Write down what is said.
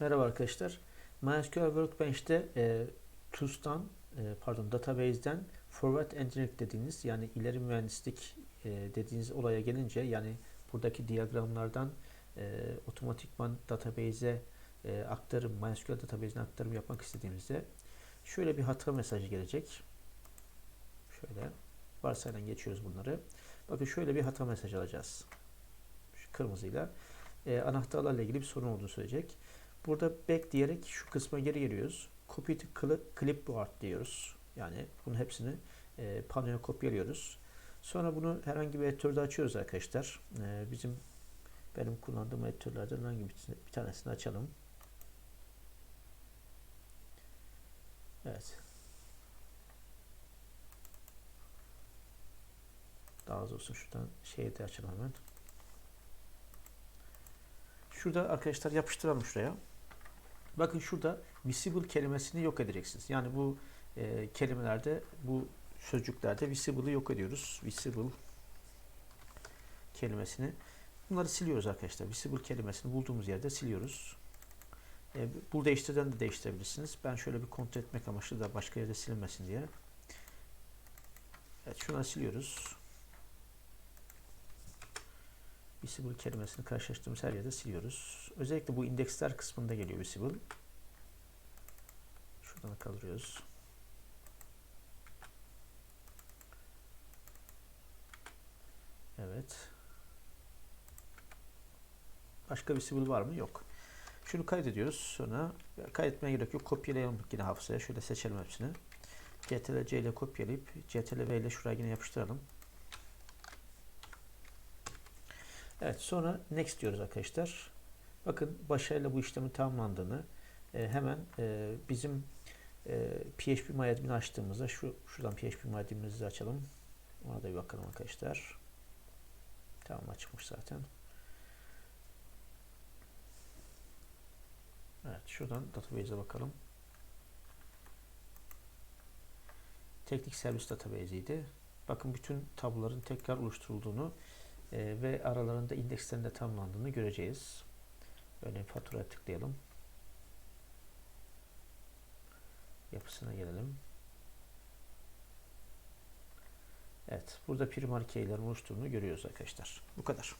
Merhaba arkadaşlar. MySQL Workbench'te e, TOOLS'tan, e, pardon database'den forward engineering dediğiniz yani ileri mühendislik e, dediğiniz olaya gelince yani buradaki diyagramlardan e, otomatikman database'e e, aktarım, MySQL database'ine aktarım yapmak istediğimizde şöyle bir hata mesajı gelecek. Şöyle varsayılan geçiyoruz bunları. Bakın şöyle bir hata mesajı alacağız. Şu kırmızıyla e, anahtarlarla ilgili bir sorun olduğunu söyleyecek. Burada back diyerek şu kısma geri geliyoruz. Copy to cli- clipboard diyoruz. Yani bunun hepsini e, panoya kopyalıyoruz. Sonra bunu herhangi bir editörde açıyoruz arkadaşlar. E, bizim benim kullandığım editörlerden herhangi bir, bir tanesini açalım. Evet. Daha az olsun şuradan şeyi de açalım hemen. Şurada arkadaşlar yapıştıralım şuraya. Bakın şurada visible kelimesini yok edeceksiniz. Yani bu e, kelimelerde, bu sözcüklerde visible'ı yok ediyoruz. Visible kelimesini. Bunları siliyoruz arkadaşlar. Visible kelimesini bulduğumuz yerde siliyoruz. E, bu değiştirden de değiştirebilirsiniz. Ben şöyle bir kontrol etmek amaçlı da başka yerde silinmesin diye. Evet şunları siliyoruz. Visible kelimesini karşılaştığımız her yerde siliyoruz. Özellikle bu indeksler kısmında geliyor visible. Şuradan kaldırıyoruz. Evet. Başka visible var mı? Yok. Şunu kaydediyoruz. Sonra kaydetmeye gerek yok. Kopyalayalım yine hafızaya. Şöyle seçelim hepsini. CTRL C ile kopyalayıp CTRL V ile şuraya yine yapıştıralım. Evet sonra next diyoruz arkadaşlar. Bakın başarıyla bu işlemin tamamlandığını e, hemen e, bizim e, PHP MyAdmin açtığımızda şu şuradan PHP MyAdmin'imizi açalım. Ona da bir bakalım arkadaşlar. Tamam açmış zaten. Evet şuradan database'e bakalım. Teknik servis database'iydi. Bakın bütün tabloların tekrar oluşturulduğunu e, ve aralarında indekslerin de tamamlandığını göreceğiz. Örneğin faturaya tıklayalım. Yapısına gelelim. Evet, burada primary key'lerin oluşturduğunu görüyoruz arkadaşlar. Bu kadar.